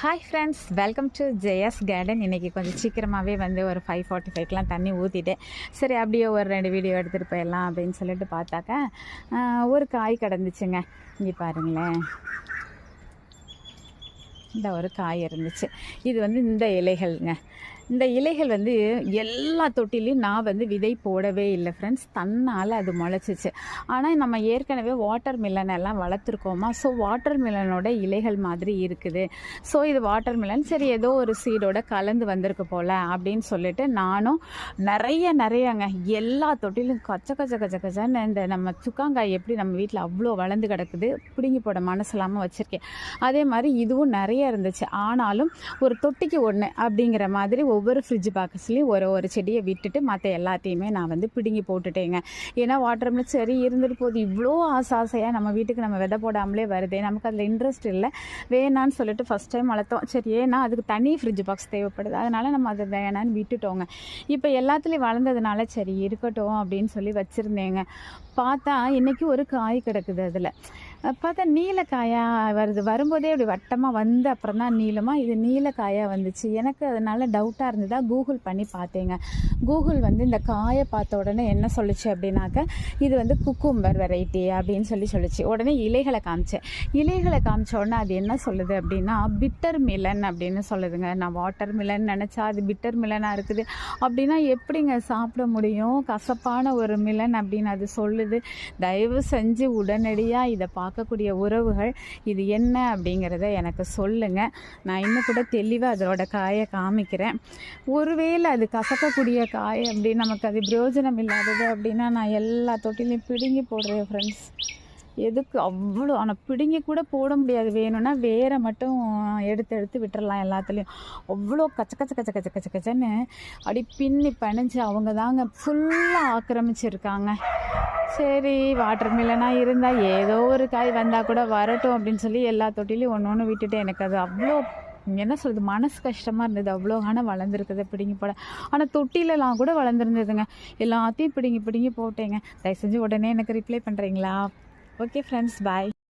Hi friends welcome to Jayas garden இன்றைக்கி கொஞ்சம் சீக்கிரமாகவே வந்து ஒரு ஃபைவ் ஃபார்ட்டி ஃபைவ்க்கெலாம் தண்ணி ஊற்றிட்டேன் சரி அப்படியே ஒரு ரெண்டு வீடியோ எடுத்துகிட்டு போயிடலாம் அப்படின்னு சொல்லிட்டு பார்த்தாக்கா ஒரு காய் கிடந்துச்சுங்க. இங்கே பாருங்களேன். இந்த ஒரு காய் இருந்துச்சு. இது வந்து இந்த இலைகள்ங்க. இந்த இலைகள் வந்து எல்லா தொட்டிலையும் நான் வந்து விதை போடவே இல்லை ஃப்ரெண்ட்ஸ் தன்னால் அது முளைச்சிச்சு. ஆனால் நம்ம ஏற்கனவே வாட்டர் மில்லன் எல்லாம் வளர்த்துருக்கோமா? ஸோ வாட்டர் மில்லனோட இலைகள் மாதிரி இருக்குது. ஸோ இது வாட்டர் மில்லன் சரி ஏதோ ஒரு சீடோட கலந்து வந்திருக்கு போல் அப்படின்னு சொல்லிட்டு நானும் நிறைய நிறையங்க எல்லா தொட்டிலும் கச்ச கச்ச கச்ச கச்சன்னு இந்த நம்ம சுக்காங்காய் எப்படி நம்ம வீட்டில் அவ்வளோ வளர்ந்து கிடக்குது பிடுங்கி போட மனசு இல்லாமல் வச்சுருக்கேன். அதே மாதிரி இதுவும் நிறைய இருந்துச்சு. ஆனாலும் ஒரு தொட்டிக்கு ஒன்று அப்படிங்கிற மாதிரி ஒவ்வொரு ஃப்ரிட்ஜ் பாக்ஸ்லேயும் ஒரு ஒரு செடியை விட்டுட்டு மற்ற எல்லாத்தையுமே நான் வந்து பிடுங்கி போட்டுட்டேங்க. ஏன்னா வாட்டர் மில்லன் சரி இருந்துட்டு போகுது. இவ்வளோ ஆசை ஆசையாக நம்ம வீட்டுக்கு நம்ம விதை போடாமலே வருதே. நமக்கு அதில் இன்ட்ரெஸ்ட் இல்லை. வேணான்னு சொல்லிட்டு ஃபஸ்ட் டைம் வளர்த்தோம். சரி ஏன்னா அதுக்கு தனி ஃப்ரிட்ஜ் பாக்ஸ் தேவைப்படுது. அதனால் நம்ம அதை வேணான்னு விட்டுட்டோங்க. இப்போ எல்லாத்துலேயும் வளர்ந்ததுனால சரி இருக்கட்டும் அப்படின்னு சொல்லி வச்சுருந்தேங்க. பார்த்தா இன்றைக்கி ஒரு காய் கிடக்குது அதில். பார்த்தா நீலக்காயாக வருது. வரும்போதே அப்படி வட்டமாக வந்து அப்புறம் தான் நீளமாக இது நீலக்காயாக வந்துச்சு. எனக்கு அதனால டவுட்டாக இருந்ததா கூகுள் பண்ணி பார்த்தேங்க. கூகுள் வந்து இந்த காயை பார்த்த உடனே என்ன சொல்லுச்சு அப்படின்னாக்க இது வந்து குக்கும்பர் வெரைட்டி அப்படின்னு சொல்லி சொல்லிச்சு. உடனே இலைகளை காமிச்சேன். இலைகளை காமிச்ச உடனே அது என்ன சொல்லுது அப்படின்னா பிட்டர் மிலன் அப்படின்னு சொல்லுதுங்க. நான் வாட்டர் மிலன் நினச்சா அது பிட்டர் மிலனாக இருக்குது. அப்படின்னா எப்படிங்க சாப்பிட முடியும்? கசப்பான ஒரு மிலன் அப்படின்னு அது சொல்லுது. தயவு செஞ்சு உடனடியாக இதை பார்க்கக்கூடிய உறவுகள் இது என்ன அப்படிங்கிறத எனக்கு சொல்லுங்கள் நான் இன்னும் கூட தெளிவாக அதோட காயை காமிக்கிறேன். ஒருவேளை அது கசக்கக்கூடிய காய் அப்படி நமக்கு அது பிரயோஜனம் இல்லாதது அப்படின்னா நான் எல்லா தொட்டிலையும் பிடுங்கி போடுறேன் ஃப்ரெண்ட்ஸ் எதுக்கு அவ்வளோ? ஆனால் பிடுங்கி கூட போட முடியாது. வேணும்னா வேரை மட்டும் எடுத்து எடுத்து விட்டுறலாம் எல்லாத்துலேயும். அவ்வளோ கச்ச கச்ச கச்ச கச்ச கச்ச கச்சன்னு அப்படி பின்னி பணிஞ்சு அவங்க தாங்க ஃபுல்லாக ஆக்கிரமிச்சிருக்காங்க. சரி வாட்டர் மில்லனாக இருந்தால் ஏதோ ஒரு காய் வந்தால் கூட வரட்டும் அப்படின்னு சொல்லி எல்லா தொட்டிலையும் ஒன்று ஒன்று விட்டுட்டு எனக்கு அது அவ்வளோ என்ன சொல்கிறது மனசு கஷ்டமாக இருந்தது. அவ்வளோ ஆனால் வளர்ந்துருக்குது பிடுங்கி போட. ஆனால் தொட்டிலலாம் கூட வளர்ந்துருந்ததுங்க. எல்லாத்தையும் பிடிங்கி பிடிங்கி போட்டேங்க. தயவு செஞ்சு உடனே எனக்கு ரிப்ளை பண்ணுறீங்களா ஓகே ஃப்ரெண்ட்ஸ் பாய்